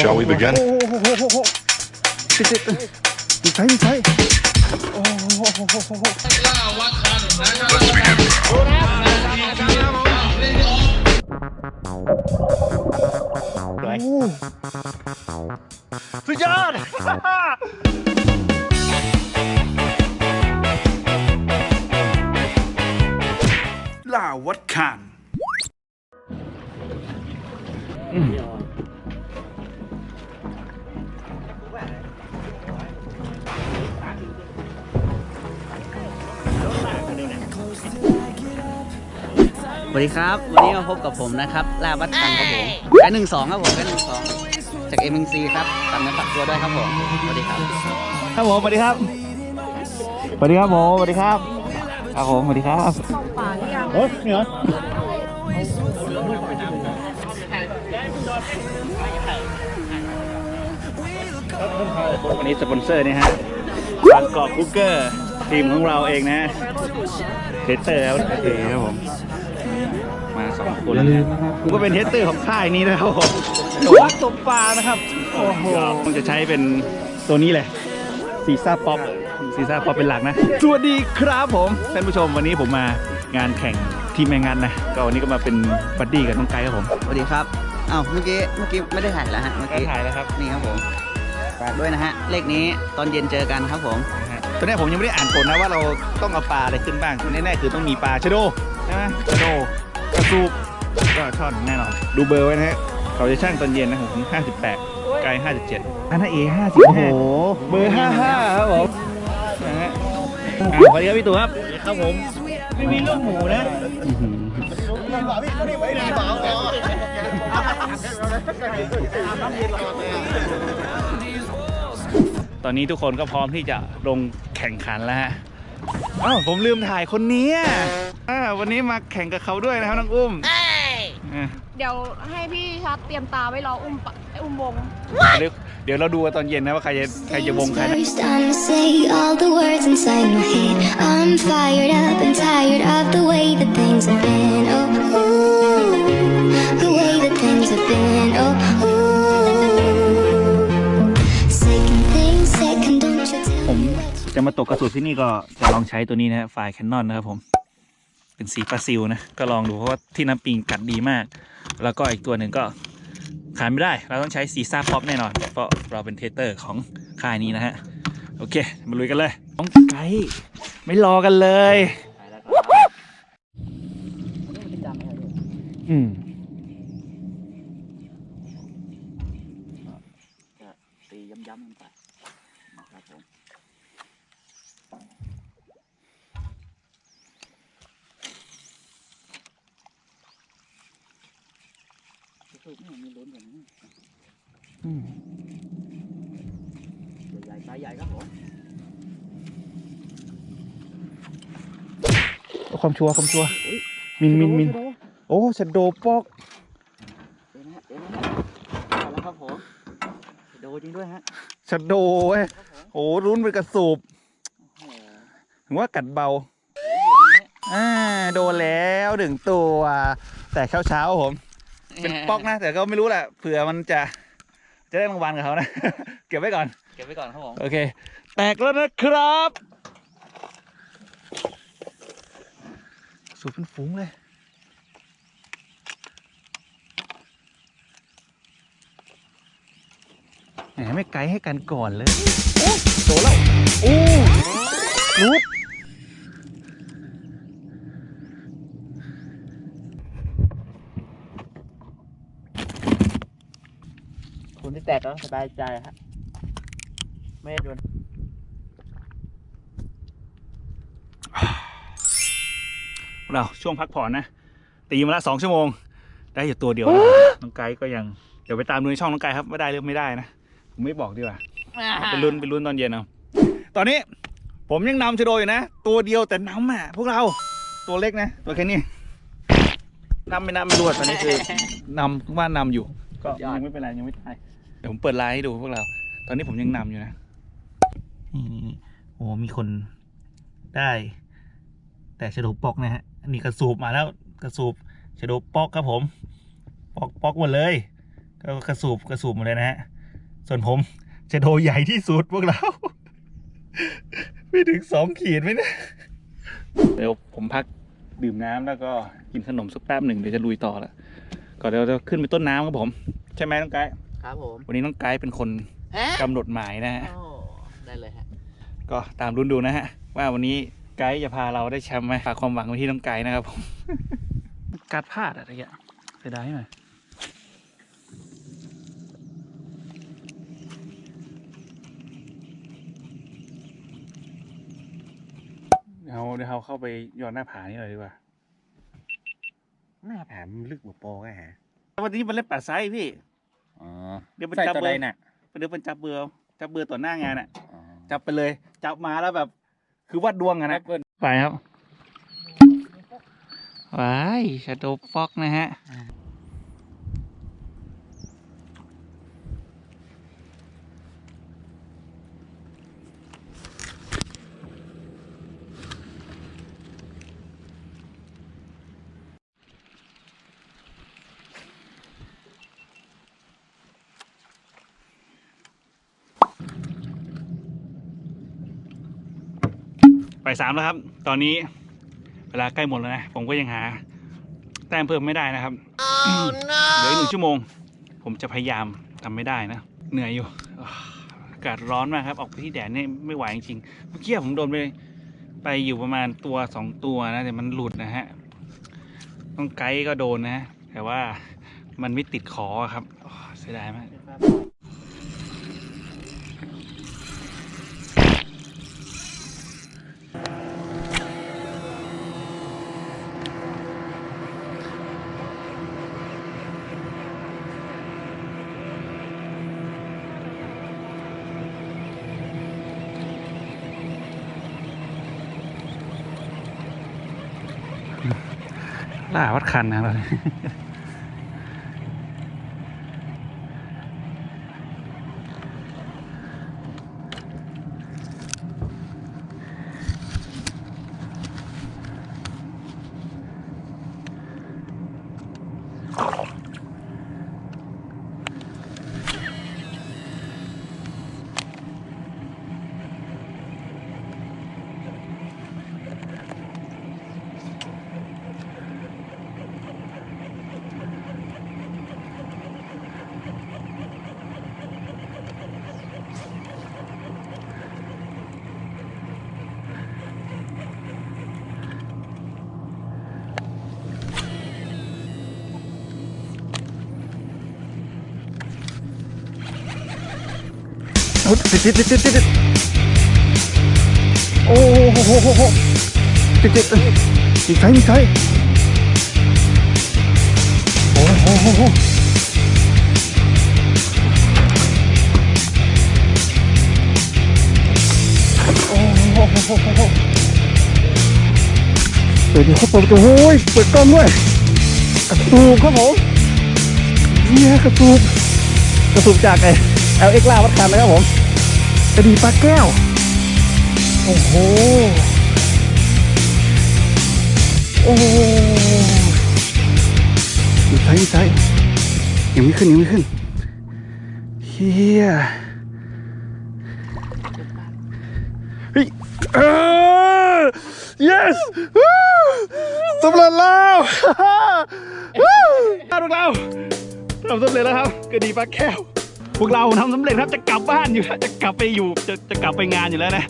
Shall we begin? โอ้โหโอ้โหโอ้โหติดติดติดมีใช้มีใช้โอ้โหโอ้โหโอ้โห Let's begin. โอ้โหสุดยอด ล่าวัดคาน สวัสดีครับ วันนี้มาพบกับผมนะครับลาบัตคันครับผมแกหนึ่งสองครับผมแกหนึ่งสองจากเอ็มซีครับตามนั้นฝากตัวด้วยครับผมสวัสดีครับ ครับผมสวัสดีครับสวัสดีครับผมสวัสดีครับครับผมสวัสดีครับเฮ้ยนี่เหรอวันนี้สปอนเซอร์นี่ฮะบางกอกคุกเกอร์ทีมของเราเองนะฮะเทสเตอร์แล้วโอเคครับผม มาสองคนนะผมก็เป็นเทสเตอร์ของค่ายนี้นะครับผมวัดตบปลานะครับ โอ้โหผมจะใช้เป็นตัวนี้เลยซีซ่าป๊อปซีซ่าป๊อปเป็นหลักนะ สวัสดีครับผมท่านผู้ชมวันนี้ผมมางานแข่งทีมแมงงันนะ ก็วันนี้ก็มาเป็นบัดดี้กับน้องไกด์ครับผม สวัสดีครับอ้าวเมื่อกี้เมื่อกี้ไม่ได้ถ่ายแล้วฮะ เมื่อกี้ถ่ายแล้วครับ นี่ครับผมฝากด้วยนะฮะ เลขนี้ตอนเย็นเจอกันครับผมตอนนี้ผมยังไม่ได้อ่านผลนะว่าเราต้องเอาปลาอะไรขึ้นบ้างแน่ๆคือต้องมีปลาชะโดใช่ไหมชะโด กระสูบก็ช่อนแน่นอน ดูเบอร์ไว้นะฮะเขาจะช่างตอนเย็นนะผม58ไกล57อันนั้นเอ50โอ้โหเบอร์55ครับผมนะฮะอ่าสวัสดีครับพี่ตู่ครับครับผมไม่มีลูกหมูนะตอนนี้ทุกคนก็พร้อมที่จะลงแข่งขันแล้วฮะ อ้าวผมลืมถ่ายคนนี้อะอ่าวันนี้มาแข่งกับเขาด้วยนะครับน้องอุ้มอะเดี๋ยวให้พี่ชัดเตรียมตาไว้รออุ้มปะอุ้มวง เดี๋ยวเดี๋ยวเราดูกันตอนเย็นนะว่าใครจะใครจะวงใครนะ First time to say all the words inside my head. I'm fired up and tired of the way that things have been. Oh, ooh, จะมาตกกระสุนที่นี่ก็จะลองใช้ตัวนี้นะฮะไฟล์แคนนอนนะครับผม เป็นสีปลาซิลนะ ก็ลองดูเพราะว่าที่น้ำปิงกัดดีมาก แล้วก็อีกตัวหนึ่งก็ขายไม่ได้ เราต้องใช้ซีซ่าป๊อปแน่นอน เพราะเราเป็นเทสเตอร์ของค่ายนี้นะฮะ โอเค มาลุยกันเลยต้องไกด์ไม่รอกันเลย อืม ตีย้ำๆกันไปนะครับผม ใหญ่ๆไซส์ใหญ่ครับผมความชัวร์ความชัวร์มินมินมินโอ้ชะโดปอกเดี๋ยวนะฮะเดี๋ยวนะฮะเอาแล้วครับผมโดจริงด้วยฮะชะโดเว้ยโอ้รุ้นเป็นกระสูบโอ้โหถึงว่ากัดเบาอ่าโดนแล้วหนึ่งตัว แต่เช้าเช้าๆผม เป็นป๊อกนะ แต่ก็ไม่รู้แหละเผื่อมันจะจะได้รางวัลกับเขานะ เก็บไว้ก่อน เก็บไว้ก่อนครับผม โอเค แตกแล้วนะครับ สูบเป็นฝูงเลย แหมไม่ไกลให้กันก่อนเลย โอ้โตแล้ว โอ้รูด คุณที่แตกแล้วสบายใจฮะไม่ได้โดนเราช่วงพักผ่อนนะ ตีมาละสองชั่วโมง ได้อยู่ตัวเดียวนะน้องไกด์ก็ยัง เดี๋ยวไปตามดูในช่องน้องไกด์ครับว่าได้หรือไม่ได้นะ ผมไม่บอกดีกว่าเป็นลุ้นเป็นลุ้นตอนเย็นเอาตอนนี้ผมยังนำชะโดอยู่นะ ตัวเดียวแต่นำอะพวกเราตัวเล็กนะ ตัวแค่นี้นำไม่นำไม่รู้อะตอนนี้คือนำว่านำอยู่ ก็ยังไม่เป็นไรยังไม่ตาย เดี๋ยวผมเปิดไลน์ให้ดูพวกเรา ตอนนี้ผมยังนำอยู่นะนี่นี่นี่โอ้มีคนได้ แต่ชะโดปอกนะฮะอันนี้กระสูบมาแล้วกระสูบชะโดปอกครับผม ปอกปอกหมดเลย ก็กระสูบกระสูบหมดเลยนะฮะ ส่วนผมจะโดใหญ่ที่สุดพวกเรา ไม่ถึงสองขีดไหมเนี่ยเดี๋ยวผมพักดื่มน้ำแล้วก็กินขนมสักแป๊บหนึ่งเดี๋ยวจะลุยต่อละก่อนเดี๋ยวเราจะขึ้นไปต้นน้ำครับผม ใช่ไหมน้องไกด์ ครับผมวันนี้น้องไกด์เป็นคนกำหนดหมายนะฮะ โอ้ได้เลยฮะ ก็ตามรุ้นดูนะฮะ ว่าวันนี้ไกด์จะพาเราได้แชมป์ไหมฝากความหวังไว้ที่น้องไกด์นะครับผม การพลาดอะไรเงี้ยเสียดายหน่อยเดี๋ยวเดี๋ยวเราเข้าไปย้อนหน้าผานี่เลยดีกว่าหน้าแผลมันลึกกว่าโปไงฮะวันนี้มันเล่นป่าไซพี่อ๋อ เดี๋ยวมันใส่จับตัวเบใดอร์น่ะเดี๋ยวมันจับเบอร์จับเบอร์ต่อหน้างานอะอ๋อจับไปเลย จับมาแล้วแบบ คือวัดดวงอะนะไปครับว้ายชาโดฟ็อกนะฮะ ไปสามแล้วครับ ตอนนี้เวลาใกล้หมดแล้วนะ ผมก็ยังหา แต้มเพิ่มไม่ได้นะครับเหลืออีกหนึ่งชั่วโมง ผมจะพยายามทำไม่ได้นะ เหนื่อยอยู่อ่าอากาศร้อนมากครับ ออกไปที่แดดเนี่ยไม่ไหวจริงๆเมื่อกี้ผมโดนไปไปอยู่ประมาณตัวสองตัวนะแต่มันหลุดนะฮะต้องไกด์ก็โดนนะ แต่ว่ามันไม่ติดขออะครับอ้อเสียดายมาก ล่าวัดคันนะเรา ติดติดติดติดติดโอ้โหโหโหโหติดติดเอ้ยมีไฟมีไฟโอ้โหโหโหโอ้โหโหโหโหโหเปิดดิเขาเปิดประตูโอ้ยเปิดกล้องด้วยกระตูบครับผมเนี่ยกระตูบกระตูบจากไอ้เอลเอ็กล่าวัดคันนะครับผม กระดีปลาแก้ว โอ้โห โอ้โหอีกไซอีกไซยังไม่ขึ้นยังไม่ขึ้นเฮียเฮ้ยเออ yes วู้สำเร็จแล้ววู้พวกเราทำสำเร็จแล้วครับกระดีปลาแก้ว พวกเราทำสำเร็จครับจะกลับบ้านอยู่แล้วจะกลับไปอยู่จะจะกลับไปงานอยู่แล้วนะ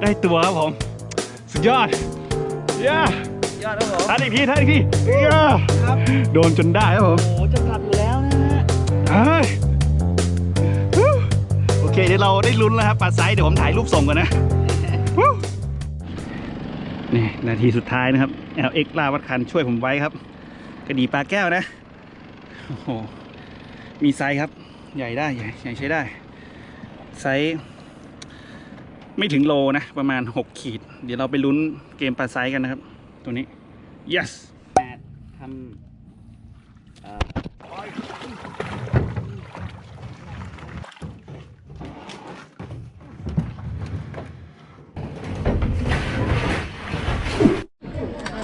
ได้ตัวครับผม สุดยอดเย้ยอดครับผมท่านอีกทีท่านอีกทีเย้ครับโดนจนได้ครับผมโอ้จะกลับอยู่แล้วนะฮะเอ้ยฮู้โอเคเดี๋ยวเราได้ลุ้นแล้วครับปลาไซส์เดี๋ยวผมถ่ายรูปส่งก่อนนะฮู้นี่นาทีสุดท้ายนะครับ LX ลาวัดคันช่วยผมไว้ครับ กระดีปลาแก้วนะ โอ้โห มีไซส์ครับ ใหญ่ได้ใหญ่ใหญ่ใช้ได้ ไซส์ไม่ถึงโลนะ ประมาณ 6 ขีด เดี๋ยวเราไปลุ้นเกมปลาไซส์กันนะครับ ตัวนี้ yes แปดทำ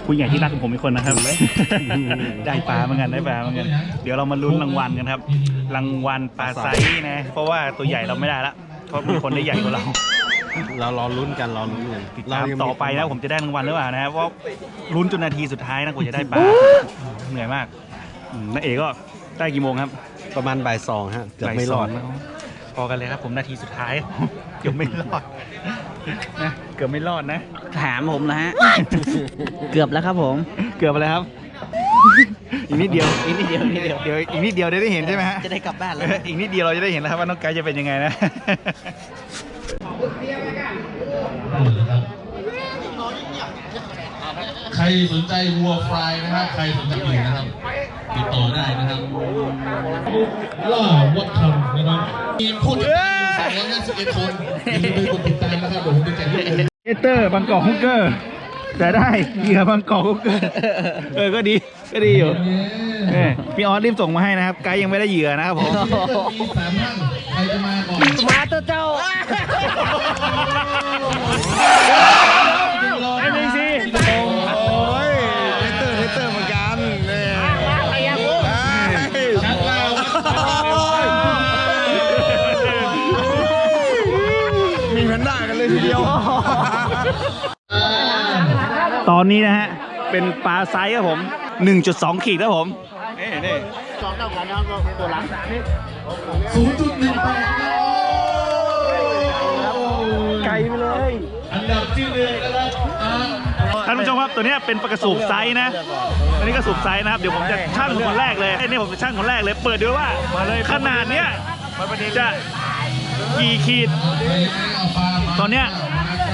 ผู้ใหญ่ที่รักของผมอีกคนนะครับ ได้ปลาเหมือนกันได้ปลาเหมือนกัน เดี๋ยวเรามาลุ้นรางวัลกันครับ รางวัลปลาไซส์นะ เพราะว่าตัวใหญ่เราไม่ได้ละเพราะมีคนได้ใหญ่กว่าเรา เรารอลุ้นกันรอลุ้นกันติดตามต่อไปนะผมจะได้รางวัลหรือเปล่านะเพราะลุ้นจนนาทีสุดท้ายนะกว่าจะได้ปลา เหนื่อยมากอืมน้าเอกก็ได้กี่โมงครับ ประมาณบ่ายสองฮะเกือบไม่รอดบ่ายสงพอกันเลยครับผมนาทีสุดท้ายเกือบไม่รอดนะ เกือบไม่รอดนะ ถามผมนะฮะ เกือบแล้วครับผม เกือบไปแล้วครับ อีกนิดเดียว อีกนิดเดียวนิดเดียว เดี๋ยวอีกนิดเดียวได้เห็นใช่ไหมฮะ จะได้กลับบ้านแล้วเอออีกนิดเดียวเราจะได้เห็นแล้วครับว่าน้องไกด์จะเป็นยังไงนะใครสนใจวัวฟรายนะครับ ใครสนใจอื่นนะครับ ติดต่อได้นะครับล่าวัดคำนะครับมีผู้ติดตามอยู่251คนอย่าลืมไปกดติดตามนะครับเดี๋ยวผมจะแจกลูกอม เอเตอร์บางกอกฮุกเกอร์ แต่ได้เหยื่อบางกอกฮุกเกอร์ เออก็ดีก็ดีอยู่เออพี่ออสรีบส่งมาให้นะครับไกด์ยังไม่ได้เหยื่อนะครับผมมีสามท่านใครจะมาก่อน มาตัวเจ้า นนี้นะฮะ เป็นปลาไซส์ครับผม 1.2 ขีดครับผม นี่นี่ศูนย์จุดหนึ่งแปดไกลไปเลย อันดับที่หนึ่งนะครับอ่าท่านผู้ชมครับตัวเนี้ยเป็นปลากระสูบไซส์นะ อันนี้กระสูบไซส์นะครับ เดี๋ยวผมจะชั่งคนแรกเลยไอ้นี่ผมจะชั่งคนแรกเลย เปิดดูว่าขนาดเนี้ยจะกี่ขีด ตอนเนี้ย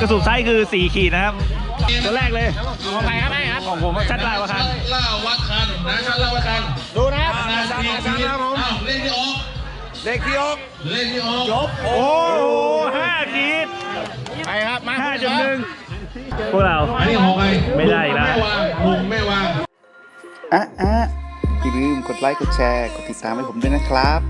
กระสูบไซส์คือ 4 ขีดนะครับ ตัวแรกเลยของใครครับครับของผมชัดลายวะครับล่าวัดคันนะชัดล่าวัดคันดูนะครับนาทีครับผมอ้าวเลขที่ออกเด็กที่อกเลขที่ออกจบโอ้โหห้าขีดไปครับมาห้าจุดหนึ่งพวกเราอันนี้ของใครไม่ได้อีกแล้วไม่วางลุงไม่วางอะอะอย่าลืมกดไลค์กดแชร์กดติดตามให้ผมด้วยนะครับ